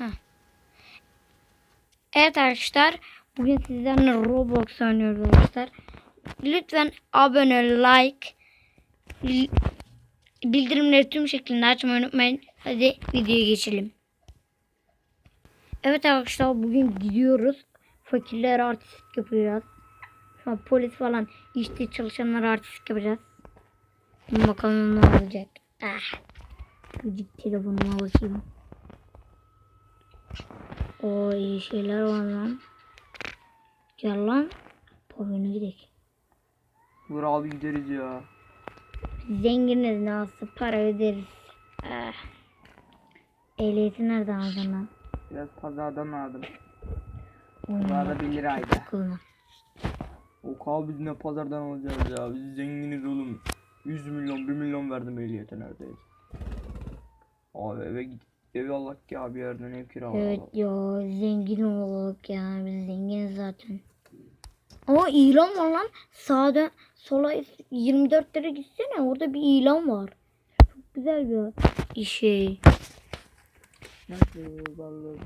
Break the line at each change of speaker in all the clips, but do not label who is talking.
Heh. Evet arkadaşlar. Bugün sizlerle Roblox oynuyoruz arkadaşlar. Lütfen abone, like, li- bildirimleri tüm şeklinde açmayı unutmayın. Hadi videoya geçelim. Evet arkadaşlar bugün gidiyoruz. Fakirler artistlik yapacağız. An polis falan işte çalışanlar artistlik yapacağız. Bakalım ne olacak. Ah. Gıcık telefonuma bakayım. O iyi şeyler var lan. Gel lan. Pavyona gidelim.
Dur abi gideriz ya.
Zenginiz nasıl para öderiz. Ah. Ehliyeti nereden aldın lan?
Biraz pazardan aldım. Pazarda 1 liraydı.
okuluna.
O kal biz ne pazardan alacağız ya. Biz zenginiz oğlum. 100 milyon 1 milyon verdim ehliyete neredeyse. Abi eve git. Evi Allah ya bir yerden ev kira
Evet ya zengin olduk ya biz zenginiz zaten. Ama ilan var lan. Sağda sola 24 lira gitsene orada bir ilan var. Çok güzel bir şey.
Nasıl vallahi.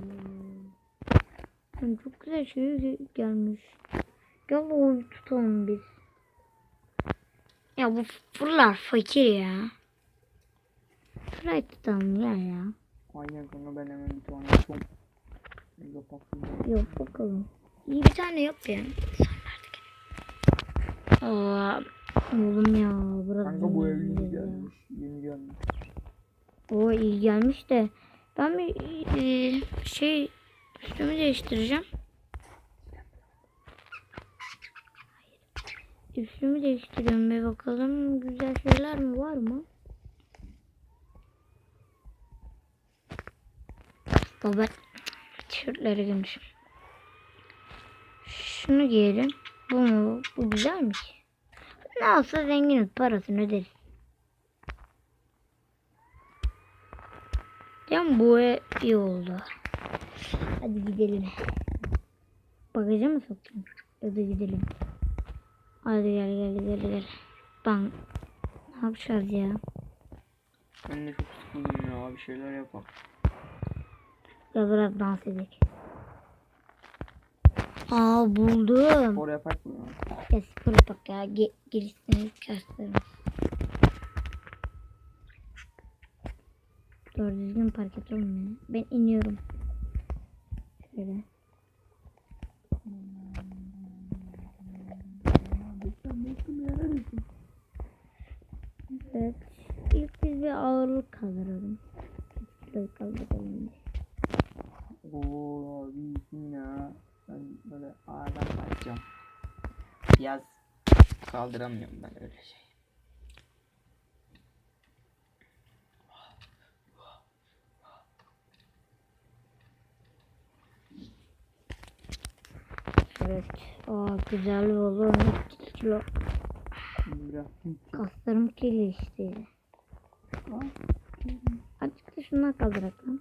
Yani çok güzel şey ge- gelmiş. Gel oy tutalım biz. Ya bu fırlar fakir ya. Fırlayı tutalım ya ya.
Aynen kanka ben hemen bir tane yapıyorum. Mega patlıcan.
Yok bakalım. İyi bir tane yap ya. Aa, oğlum ya bırak.
Kanka bu ev yeni gelmiş. Yeni gelmiş.
O iyi gelmiş de ben bir e, şey üstümü değiştireceğim. Üstümü değiştiriyorum bir bakalım güzel şeyler mi var mı? Baba tişörtleri giymişim. Şunu giyelim. Bu mu? Bu güzel mi? Ne olsa zenginiz parasını öderiz. Can bu iyi oldu. Hadi gidelim. Bagaja mı sokayım? Hadi gidelim. Hadi gel gel gel gel. Ben ne yapacağız ya?
Ben de çok sıkıldım ya bir şeyler yapalım.
Ya biraz dans edelim. Aa buldum.
Spor yapak mı ya?
Spor bak ya. Ge gerisini gösteririz. Doğru düzgün park et oğlum ya. Ben iniyorum. Şöyle. Evet. İlk biz bir ağırlık kaldıralım. Kiloyu kaldıralım.
Ya. Ben böyle ağırdan kaçacağım. Biraz kaldıramıyorum ben öyle şey.
Evet. Aa güzel oldu. 3 kilo. Kaslarım kirleşti. Azıcık da şundan kaldırak lan.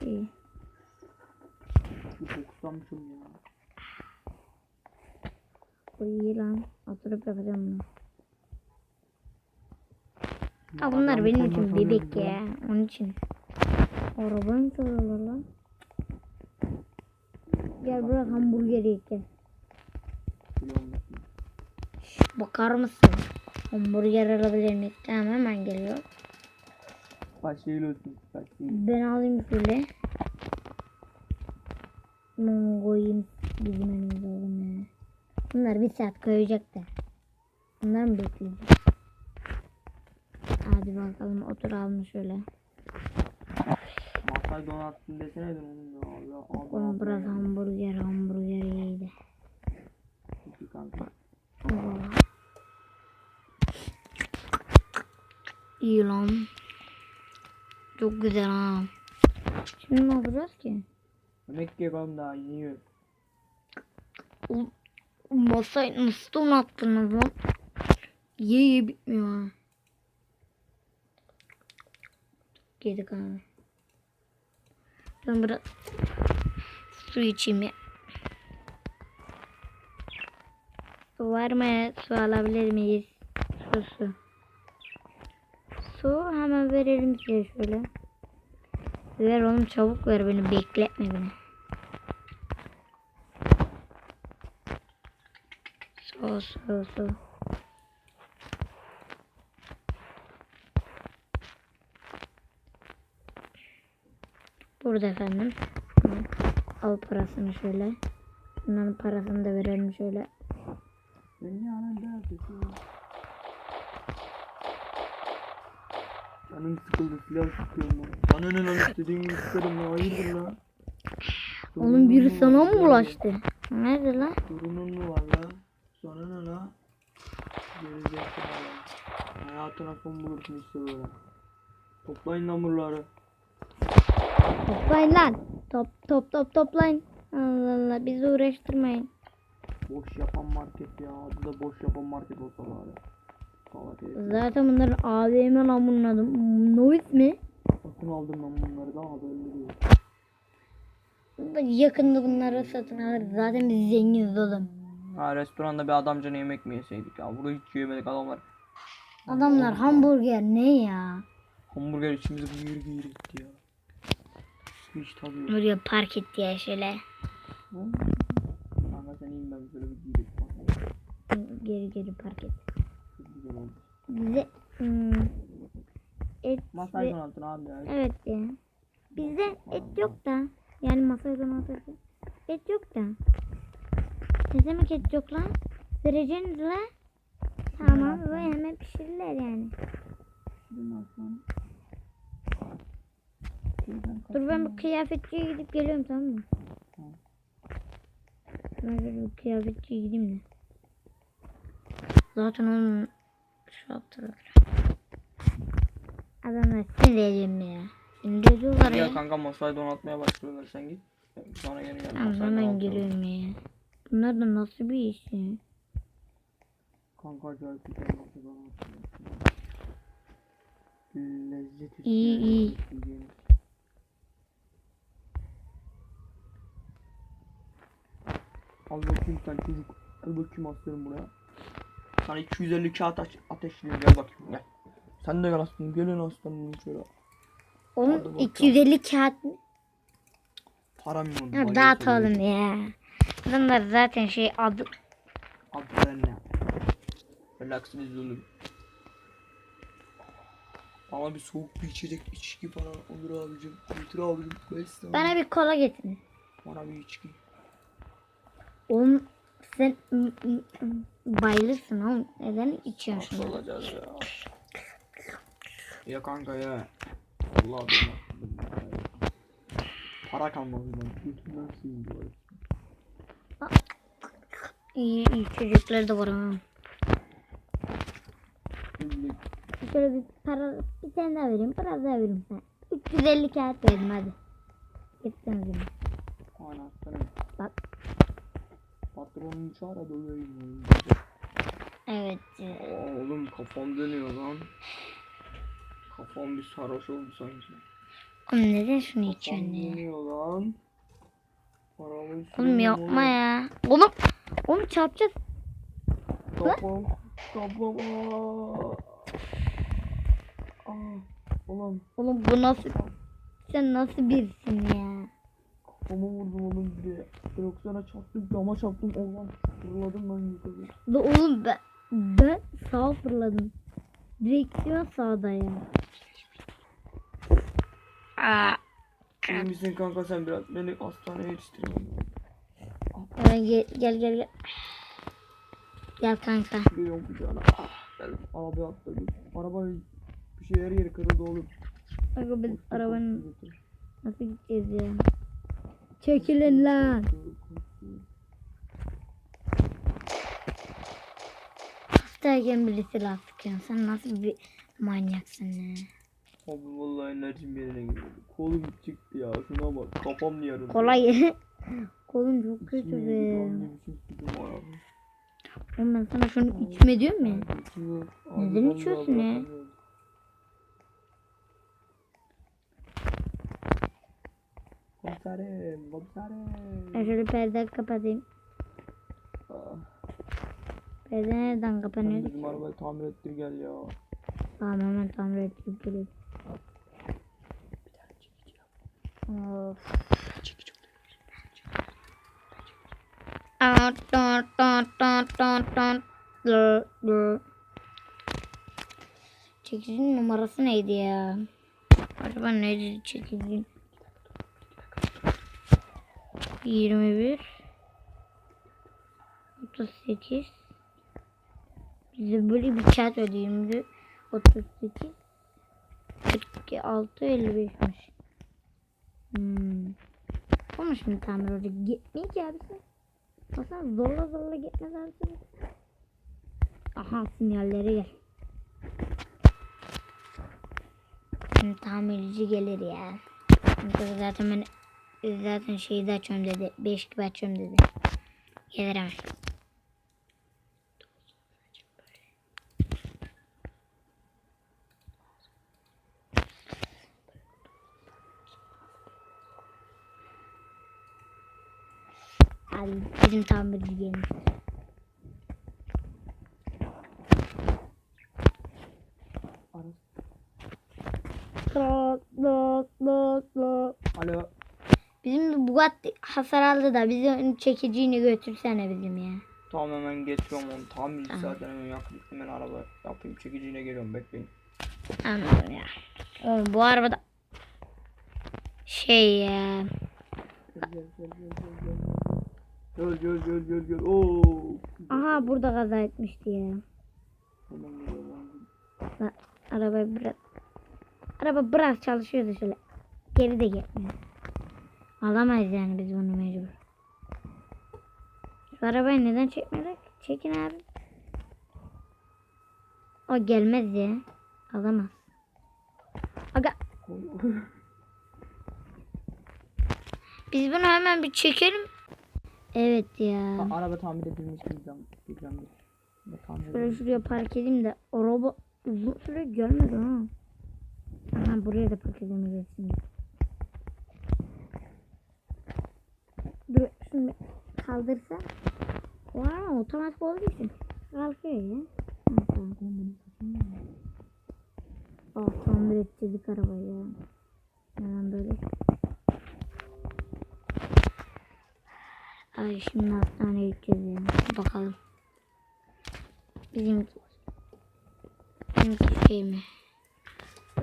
İyi.
Okusamışım ya.
Bu iyi lan. Oturup yapacağım bunu. Ha bunlar benim için bebek ya. Onun için. Arabayı mı soruyorlar lan? Gel bırak hamburger. Şş, bakar mısın? Hamburger alabilir miyim? Tamam hemen geliyor.
Başlayın.
Ben alayım şöyle. Koyayım bizim önümüze oğlum ya. Bunlar bir saat koyacak da. Bunlar mı bekleyeceğiz? Hadi bakalım oturalım şöyle.
Masayı donatsın deseydin oğlum ya. Ya.
Oğlum biraz hamburger hamburger iyiydi.
Peki kanka.
İyi lan. Çok güzel ha. Şimdi ne yapacağız ki?
Yemek yapalım daha yiyor.
O o masayı nasıl donattınız lan? Ye ye bitmiyor ha. Yedik abi. Ben biraz su içeyim ya. Su var mı? Su alabilir miyiz? Su su. Su hemen verelim size şöyle. Ver oğlum çabuk ver beni bekletme beni. Sağ. Burada efendim. Al parasını şöyle. Bunların parasını da verelim şöyle.
Dünyanın derdisi. Canım sıkıldı silah sıkıyorum bana. Bana ne lan istediğin gibi sıkarım lan hayırdır lan.
Oğlum biri sana mı
ya?
bulaştı? Nerede lan?
Sorunun mu var la? Sana ne la? Gerizekalı. Hayatına son bulursun işte böyle. Toplayın lan buraları.
Toplayın lan. Top top top toplayın. Allah Allah bizi uğraştırmayın.
Boş yapan market ya. Adı da boş yapan market olsa bari.
Zaten bunların AVM lan bunun adı. Noise mi?
Satın aldım ben bunları da haberleri yok.
Yakında bunları satın alırız. Zaten biz zenginiz oğlum.
Ha restoranda bir adamcana yemek mi yeseydik ya? Burada hiç yemedik adamlar.
Adamlar hamburger ne ya?
Hamburger içimizi yeri giyir etti ya. Hiç tabii yok.
Buraya park etti ya şöyle.
Kanka sen iyiyim ben böyle bir giydik.
Geri geri park et.
Çok güzel oldu.
Bize hmm, et
Masaj
ve,
donatın abi ya.
evet ya. Bizde et yok da. Yani masaya donatırsa. Et yok da. Ne demek et yok lan? Vereceğiniz la. Tamam bu hemen pişirirler yani. Dur ben bir kıyafetçiye gidip geliyorum tamam mı?
Tamam.
Ben şöyle bir kıyafetçiye gideyim de. Zaten onun şu yaptılar. Adamlar sinir ediyorum ya. Sinir ediyorlar ya.
Ya kanka masayı donatmaya başlıyorlar sen git. Sonra geri gel.
Tamam hemen geliyorum ya. Bunlar da nasıl bir iş?
Kanka acayip güzel masayı donatıyor. Lezzet
İyi, iyi.
Al bakayım sen çocuk. Al bakayım aslanım buraya. Sana 250 kağıt ateş ateşleyeyim gel bakayım gel. Sen de gel aslanım gelin aslanım şöyle.
Oğlum
bakalım.
250 kağıt mı?
Param yok.
Ya dağıtalım ya. Adamlar zaten şey adı
ya. Relax biz oğlum. Bana bir soğuk bir içecek içki falan olur abicim. Götür abicim. Besle
bana bir kola getirin.
Bana bir içki.
Oğlum sen bayılırsın oğlum. Neden içiyorsun
Nasıl olacağız ya? Ya kanka ya. Allah Para kalmadı lan. Sıyım bu arada.
İyi, iyi çocuklar da var ha.
Şimdi
Şöyle bir para bir tane daha vereyim. Biraz daha vereyim sana. 350 kağıt verdim hadi. Gitsene gibi.
Anahtarım.
Bak.
Patronunu çağır oğlum.
Evet.
Aa, oğlum kafam dönüyor lan. Kafam bir sarhoş oldu sanki.
Oğlum neden şunu
Kafam
içiyorsun ya?
dönüyor lan. Arabayı
Oğlum yapma ya. Oğlum. Oğlum çarpacağız.
Aa. Aa. Ulan
Oğlum bu nasıl? Sen nasıl birisin ya?
kafama vurdum oğlum bir de. Direksiyona çarptım dama çarptım. Ulan fırladım ben yukarı.
Da oğlum ben, ben sağa fırladım. Direksiyon sağda ya. Aa,
İyi misin kanka sen biraz beni hastaneye yetiştirin.
hemen gel gel gel. Gel, gel kanka.
Geliyorum kucağına. Ah. Arabaya atladım. Araba bir şey her yeri kırıldı oğlum.
Kanka biz arabanın nasıl gideceğiz ya? Çekilin lan. Hastayken biri silah sıkıyor. Sen nasıl bir manyaksın ya?
Abi vallahi enerjim yerine geliyordu. Kolum çıktı ya. Şuna bak. Kafam yarıldı.
Kolay. Kolum çok kötü be.
abi.
Oğlum ben sana şunu içme ya.
İçime-
Neden içiyorsun ya?
Komiserim, komiserim.
Ben şöyle perdeyi kapatayım.
Ah,
Perde nereden kapanıyor?
bizim arabayı tamir ettir gel ya.
Tamam hemen tamir edip geliyorum. Çekicinin numarası neydi ya? Acaba neydi çekicinin? 21 38 Bize böyle bir kağıt verdi 21 38 46 55'miş. Hmm. Olmuş mu tamir orada? Gitmiyor ki abisi. Baksana zorla zorla gitmez abisi. Aha sinyalleri gel. Şimdi tamirci gelir ya. Çünkü zaten ben zaten şeyi de açıyorum dedi. 5 gibi açıyorum dedi. Gelir hemen. Hadi bizim tamirci gelmiş. Lok lok lok lok.
Alo.
Bizim Bugatti hasar aldı da bizi çekiciğini götürsene bizim ya.
Tamam hemen geçiyorum onu. Tamirci
Tamam.
zaten hemen yakın. Hemen araba yapayım. Çekiciyle geliyorum bekleyin.
Anladım ya. Oğlum bu arabada şey ya.
Gel gel gel gel gel gel. Gel gel gel gel gel. Oo.
Aha burada kaza etmişti ya.
Hemen geliyorum.
La, araba biraz araba biraz çalışıyordu şöyle. Geri de gitmiyor. Alamayız yani biz bunu mecbur. Şu arabayı neden çekmedik? Çekin abi. O gelmez ya. Alamaz. Aga biz bunu hemen bir çekelim. Evet ya.
A- Araba tamir edilmiş. Bir Tamir
Şöyle şuraya park edeyim de araba uzun süre gelmedi ha. Aha buraya da park edemeyeceğiz şimdi. Dur şimdi kaldırsa. Ama otomatik olduğu için kalkıyor ya. Ha. Ah tamir ettirdik arabayı ya. Neden böyle? Ay şimdi hastaneye gideceğiz ya. Bakalım. Bizimki. Bizimki şey mi?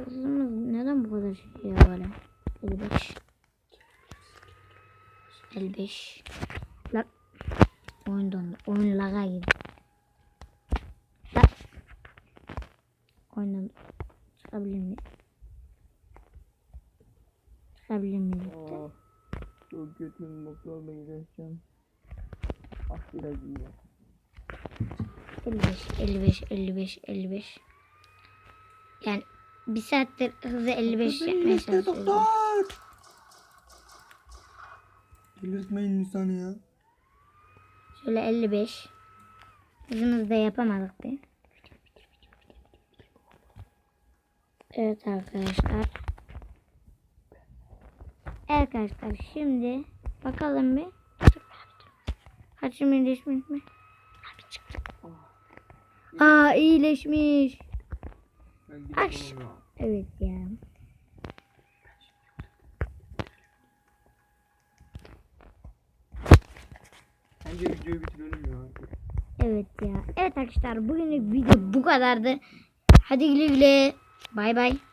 Hızımız neden bu kadar şey ya böyle? 55. 55. Lan. Oyun dondu. Oyun laga girdi. Lan. Oyun dondu. Çıkabilir miyim? Çıkabilir miyim?
Aa, çok kötüyüm. Doktorla gideceğim. Ah biraz iyi.
55, 55, 55, 55. Yani bir saattir hızı 55 yapmaya çalışıyorum.
Delirtmeyin insanı ya.
Şöyle 55. Hızımızda yapamadık bir. Evet arkadaşlar. Evet arkadaşlar şimdi bakalım bir. Haçım iyileşmiş mi? Abi çıktı. Aa iyileşmiş. Aş. Evet ya.
Bence videoyu bitirelim ya.
Evet ya. Evet arkadaşlar bugünlük video bu kadardı. Hadi güle güle. Bay bay.